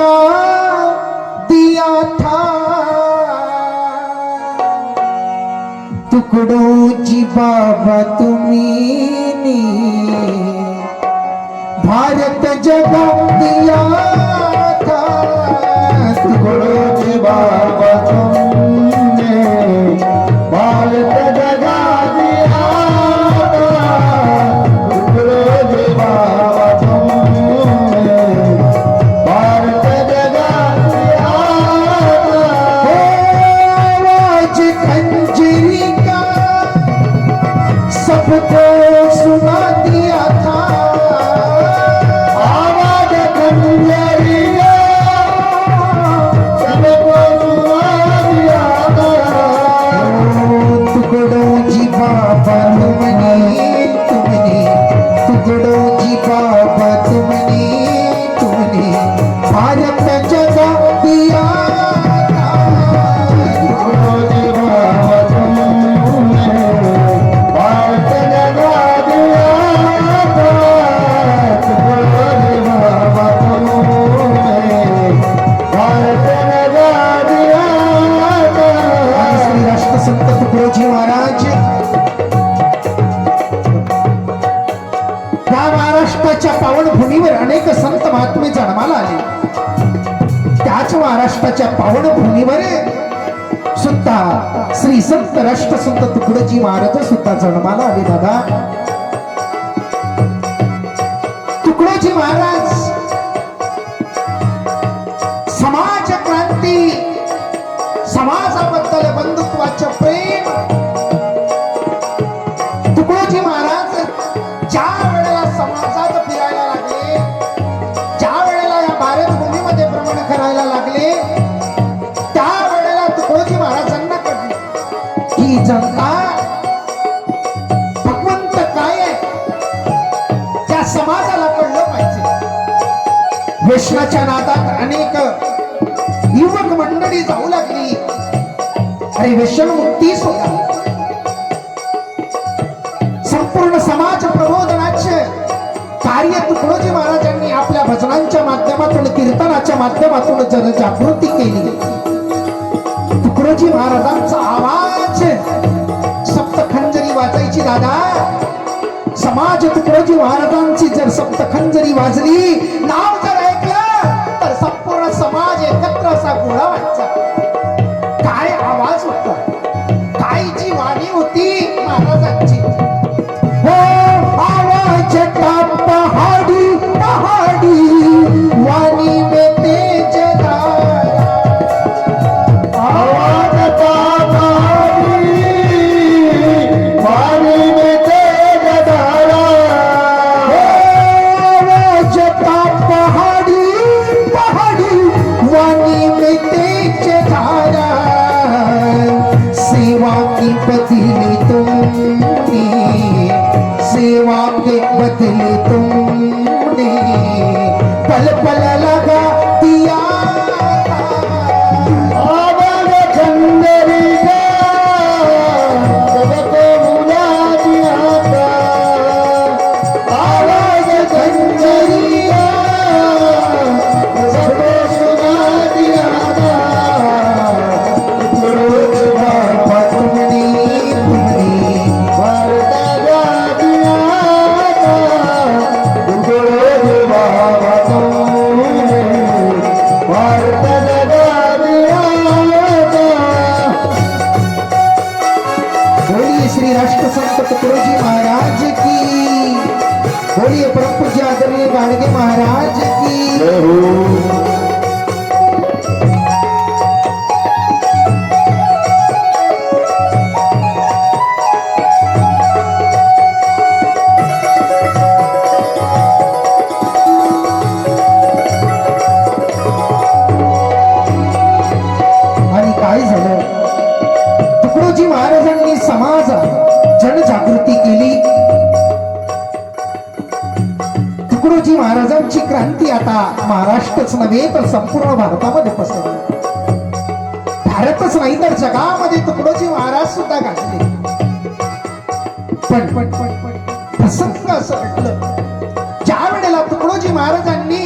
लगा दिया था। तुकडोची बाबा तुम्ही भारत जगा दिया था। तुकडोची बाबा तुमने महाराष्ट्राच्या पावनभूमीवर सुद्धा श्री संत राष्ट्रसंत तुकडोजी महाराज सुद्धा जन्माला आले दादा तुकडोजी महाराज समाज क्रांती समाजाबद्दल बंधुत्वाच्या महाराजांना कळले ही जनता भगवंत काय आहे? त्या समाजाला कळलं पाहिजे. विश्वाच्या नादात अनेक युवक मंडळी जाऊ लागली. अरे व्यसनमुक्ती सोडा संपूर्ण समाज प्रबोधनाचे कार्य तुकडोजी महाराजांनी आपल्या भजनांच्या माध्यमातून कीर्तनाच्या माध्यमातून जनजागृती केली. तुकडोजी महाराजांचा आवाज. सप्तखंजरी वाजायची दादा. समाज तुकडोजी महाराजांची जर सप्तखंजरी वाजली नाव जर बदली तुमने सेवा के बदले तुमने पल पल लगा की शिवाजी महाराजांची क्रांती आता महाराष्ट्रच नव्हे तर संपूर्ण भारतामध्ये पसरली. भारतच नाही तर जगामध्ये तुकडोजी महाराज सुद्धा गाजले. पण पण पण पण प्रसंग असं घडलं ज्या वेळेला तुकडोजी महाराजांनी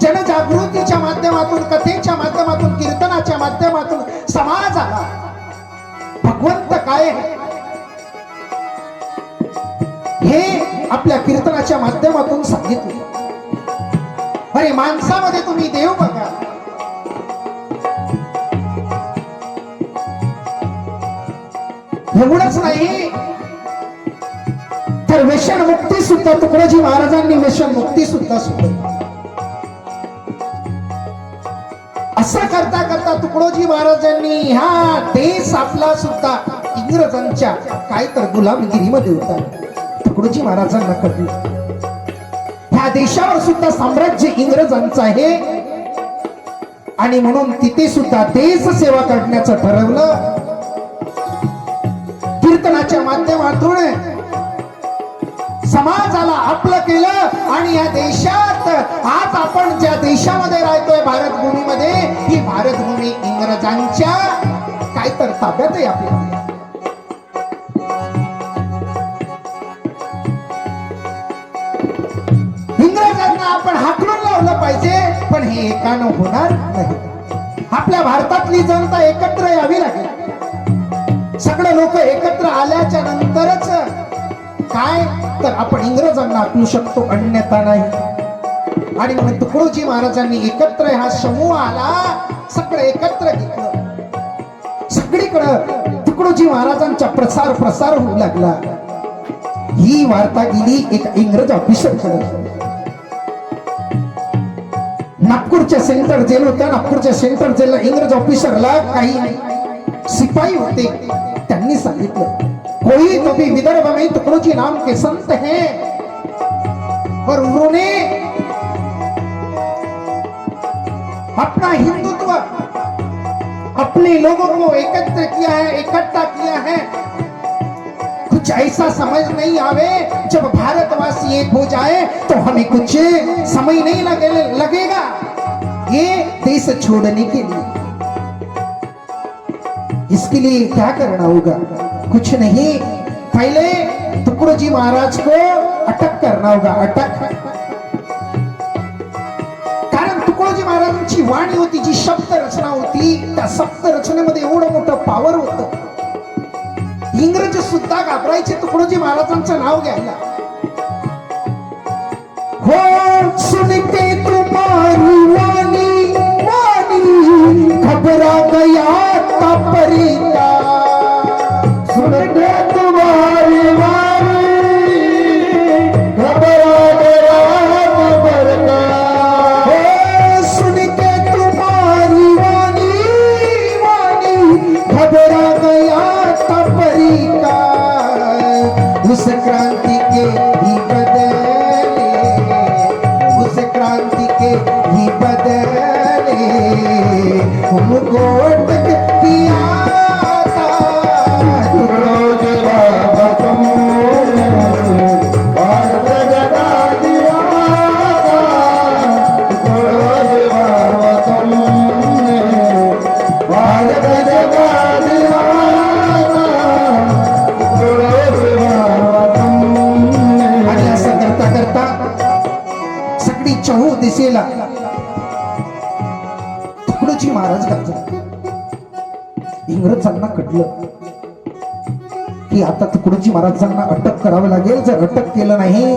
जनजागृतीच्या माध्यमातून कथेच्या माध्यमातून कीर्तनाच्या माध्यमातून समाजाला भगवंत काय कीर्तनाच्या माध्यमातून सांगितले. अरे माणसामध्ये तुम्ही देव बघा. एवढंच नाही. तर व्यसन मुक्ती सुद्धा तुकडोजी महाराजांनी व्यसन मुक्ती सुद्धा सुद्धा असं करता करता तुकडोजी महाराजांनी ह्या देश आपला सुद्धा इंग्रजांच्या काय तर गुलामगिरीमध्ये होता. तुकडोजी महाराजांना कळलं. ह्या देशावर सुद्धा साम्राज्य इंग्रजांचं आहे. आणि म्हणून तिथे सुद्धा देश सेवा करण्याचं ठरवलं. कीर्तनाच्या माध्यमातून समाजाला आपलं केलं आणि या देशात आज आपण ज्या देशामध्ये राहतोय भारतभूमीमध्ये ही भारतभूमी इंग्रजांच्या काय तर ताब्यात आहे आपल्या. आपण हाकलून लावलं पाहिजे पण हे एकानं होणार नाही. आपल्या भारतातली जनता एकत्र यावी लागेल. सगळे लोक एकत्र आल्याच्या नंतरच काय? तर आपण इंग्रजांना आकलू शकतो अन्यथा नाही. आणि म्हणून तुकडोजी महाराजांनी एकत्र हा समूह आला सगळं एकत्र घेतलं. सगळीकडं तुकडोजी महाराजांचा प्रसार प्रसार होऊ लागला. ही वार्ता गेली एक इंग्रज ऑफिसरकडे. नागपूरच्या सेंट्रल जेल होत्या. नागपूरच्या सेंट्रल जेलला इंग्रज ऑफिसरला काही सिपाही होते. कोई तो भी विदर्भ में तुकडोजी नाम के संत हैं और उन्होंने अपना हिंदुत्व अपने लोगों को एकत्र किया है, इकट्ठा किया है कुछ ऐसा समझ नहीं आवे, जब भारतवासी एक हो जाए तो हमें कुछ समय नहीं लगे, लगेगा। ये देश छोड़ने के लिए। इसके लिए क्या करना होगा? कुछ नहीं। पहले टुकड़ो जी महाराज को अटक करना होगा, अटक। कारण तुकडोजी महाराजांची वाणी होती, जी शब्द रचना होती, त्या शब्द रचनेमध्ये एवढं मोठं पावर होतं। इंग्रज सुद्धा घाबरायचे तुकडोजी महाराजांचं नाव घ्यायला. हो सुन दिसेना तुकडोजी महाराज गाजले इंग्रजांना कळलं की आता तुकडोजी महाराजांना अटक करावं लागेल. जर अटक केलं नाही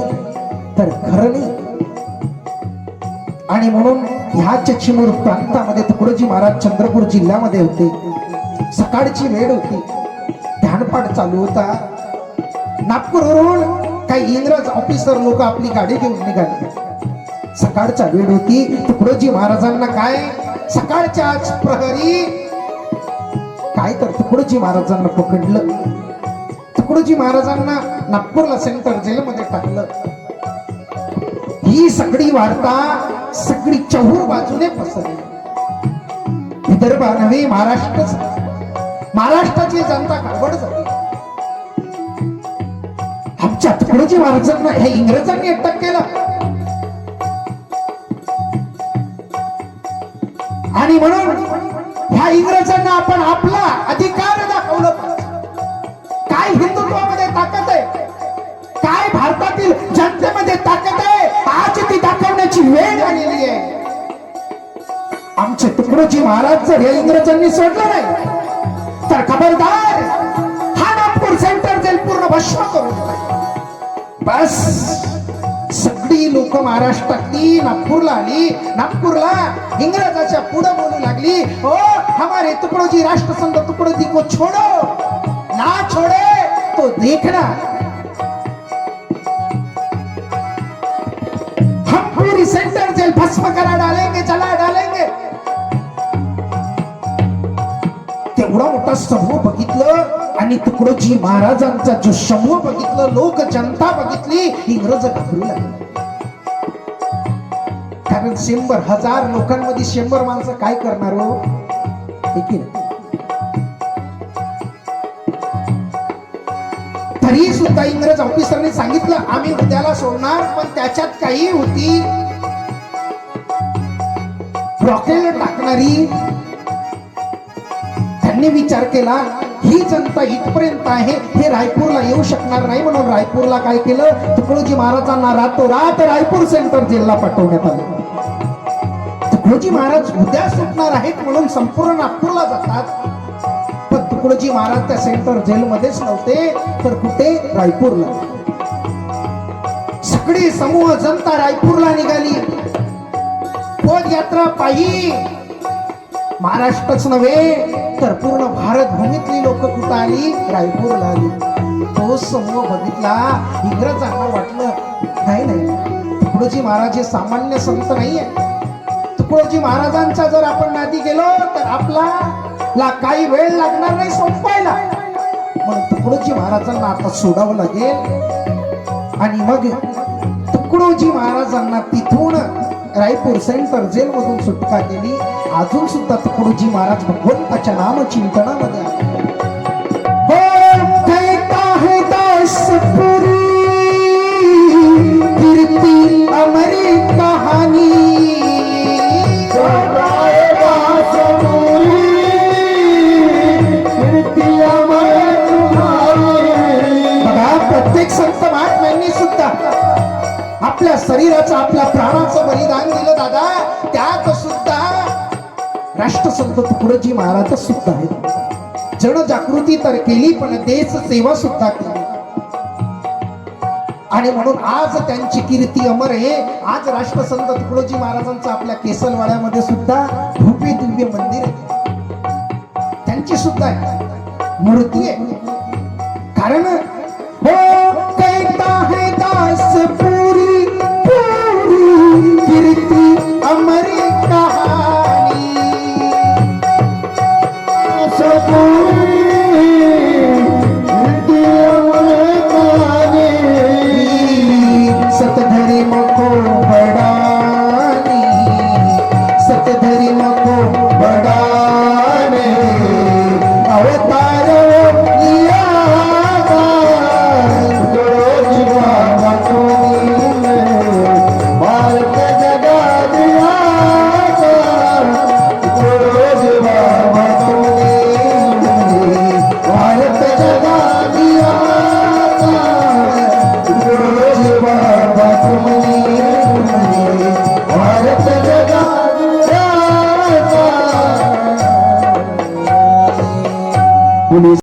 तर खरं नाही. आणि म्हणून ह्या चिमूर प्रांतामध्ये तुकडोजी महाराज चंद्रपूर जिल्ह्यामध्ये होते. सकाळची वेळ होती. ध्यानपाठ चालू होता. नागपूरवरून काही इंग्रज ऑफिसर लोक आपली गाडी घेऊन निघाले. सकाळचा वेळ होती तुकडोजी महाराजांना काय? सकाळच्या आज प्रहरी काय तर तुकडोजी महाराजांना पकडलं. तुकडोजी महाराजांना नागपूरला सेंटर जेलमध्ये टाकलं. ही सगळी वार्ता सगळी चहूर बाजूने पसरली. विदर्भ नव्हे महाराष्ट्र महाराष्ट्राची जनता गडबड झाली आमच्या तुकडोजी महाराजांना हे इंग्रजांनी अटक केलं. आणि म्हणून ह्या इंग्रजांना आपण आपला अधिकार दाखवलं काय हिंदुत्वामध्ये ताकद आहे? काय भारतातील जनतेमध्ये ताकद आहे? आज ती दाखवण्याची वेळ आलेली आहे. आमचे तुकडोजी महाराज जर या इंग्रजांनी सोडलं नाही तर खबरदार हा नागपूर सेंटर जेल पूर्ण भस्म करून बस. सगळी लोक महाराष्ट्रातली नागपूरला आली. नागपूरला इंग्रजाच्या पुढे बोलू लागली. ओ हमारे तुकडोजी राष्ट्रसंघ तुकडोजी को छोडो. ना छोडे तो देखना. हम पूरी सेंटर जेल भस्म करा डालेंगे जला डालेंगे. तेवढा मोठा समूह बघितलं आणि तुकडोजी महाराजांचा जो समूह बघितलं लोक जनता बघितली इंग्रज घाबरू लागले. कारण शंभर हजार लोकांमध्ये शंभर माणसं काय करणार हो? की तरी सुद्धा इंग्रज ऑफिसरने सांगितलं आम्ही उद्याला सोडणार पण त्याच्यात काही होती. रॉकेल टाकणारी. त्यांनी विचार केला ही जनता इथपर्यंत आहे हे रायपूरला येऊ शकणार नाही म्हणून रायपूरला काय केलं? तुकडोजी महाराजांना रातोरात रायपूर सेंटर जेलला पाठवण्यात आलं. तुकडोजी महाराज उद्या सुटणार आहेत म्हणून संपूर्ण नागपूरला जातात. पण तुकडोजी महाराज त्या सेंटर जेलमध्येच नव्हते तर कुठे? रायपूरला. सगळी समूह जनता रायपूरला निघाली. पदयात्रा पायी. महाराष्ट्रच नव्हे तर पूर्ण भारत भूमीतली लोक कुठं आली? रायपूरला आली. तो समूह बघितला इंग्रजांना वाटलं नाही नाही तुकडोजी महाराज हे सामान्य संत नाहीये. तुकडोजी महाराजांचा जर आपण नादी गेलो तर आपला ला काही वेळ लागणार नाही संपायला. म्हणून तुकडोजी महाराजांना आता सोडावं लागेल. आणि मग तुकडोजी महाराजांना तिथून रायपूर सेंटर जेलमधून सुटका केली. अजून सुद्धा तुकडोजी महाराज भगवंताच्या नामचिंतनामध्ये आले संत तुकडोजी महाराज सुद्धा आहेत. जनजागृती तर केली पण देश सेवा सुद्धा केली. आणि म्हणून आज त्यांची कीर्ती अमर आहे. आज राष्ट्रसंत तुकडोजी महाराजांचा आपल्या केसलवाड्यामध्ये सुद्धा भूपे दिव्य मंदिर आहे. त्यांची सुद्धा मूर्ती आहे. कारण हो कैता है दास